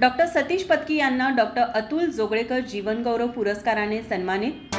Doctor Satish Patki यांना doctor Atul Joglekar जीवनगौरव पुरस्काराने सन्मानित.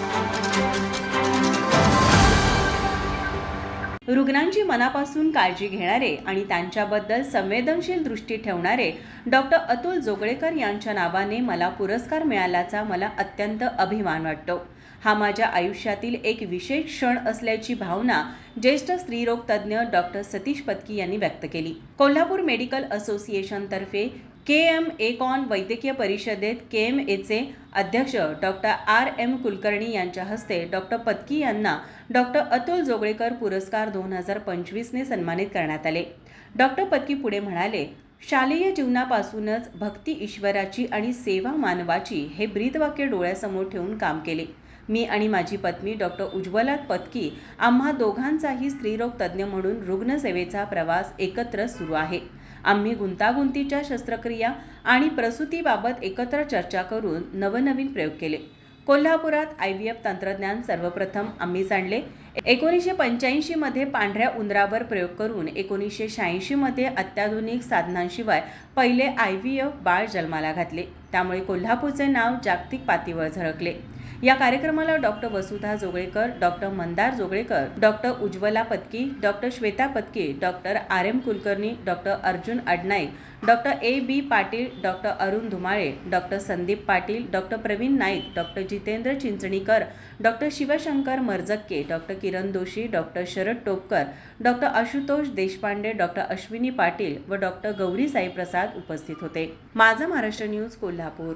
रुग्णांची मनापासून काळजी घेणारे आणि त्यांच्याबद्दल संवेदनशील दृष्टी ठेवणारे डॉक्टर अतुल जोगळेकर यांच्या नावाने मला पुरस्कार मिळाल्याचा मला अत्यंत अभिमान वाटतो. हा माझ्या आयुष्यातील एक विशेष क्षण असल्याची भावना ज्येष्ठ स्त्रीरोग तज्ज्ञ डॉक्टर सतीश पत्की यांनी व्यक्त केली. कोल्हापूर मेडिकल असोसिएशनतर्फे के एम एकॉन वैद्यकीय परिषदेत के एम एचे अध्यक्ष डॉक्टर आर एम कुलकर्णी यांच्या हस्ते डॉक्टर पत्की यांना डॉक्टर अतुल जोगळेकर पुरस्कार दोन हजार पंचवीसने सन्मानित करण्यात आले. डॉक्टर पत्की पुढे म्हणाले शालेय जीवनापासूनच भक्ती ईश्वराची आणि सेवा मानवाची हे ब्रीदवाक्य डोळ्यासमोर ठेवून काम केले. मी आणि माझी पत्नी डॉक्टर उज्ज्वला पत्की आम्हा दोघांचाही स्त्रीरोग तज्ज्ञ म्हणून रुग्णसेवेचा प्रवास एकत्र सुरू आहे. आम्ही गुंतागुंतीच्या शस्त्रक्रिया आणि प्रसूतीबाबत एकत्र चर्चा करून नवनवीन प्रयोग केले. कोल्हापुरात आय व्ही एफ तंत्रज्ञान सर्वप्रथम आम्ही सांडले. एकोणीसशे पंच्याऐंशीमध्ये पांढऱ्या उंदरावर प्रयोग करून एकोणीसशे शहाऐंशीमध्ये अत्याधुनिक साधनांशिवाय पहिले आय व्ही एफ बाळ जन्माला घातले. त्यामुळे कोल्हापूरचे नाव जागतिक पातळीवर झळकले. या कार्यक्रमाला doctor Vasudha Joglekar doctor Mandar Joglekar doctor Ujjwala Patki doctor Shweta Patki doctor R M Kulkarni doctor Arjun Adnaik doctor A. B. Patil doctor Arun Dhumale doctor Sandeep Patil doctor Pravin Naik doctor Jitendra Chinchanikar doctor Shivshankar Marjakke doctor Kiran Doshi doctor Sharad Topkar doctor Ashutosh Deshpande doctor Ashwini Patil व doctor Gauri Saiprasad उपस्थित होते. माझा Maharashtra news Kolhapur.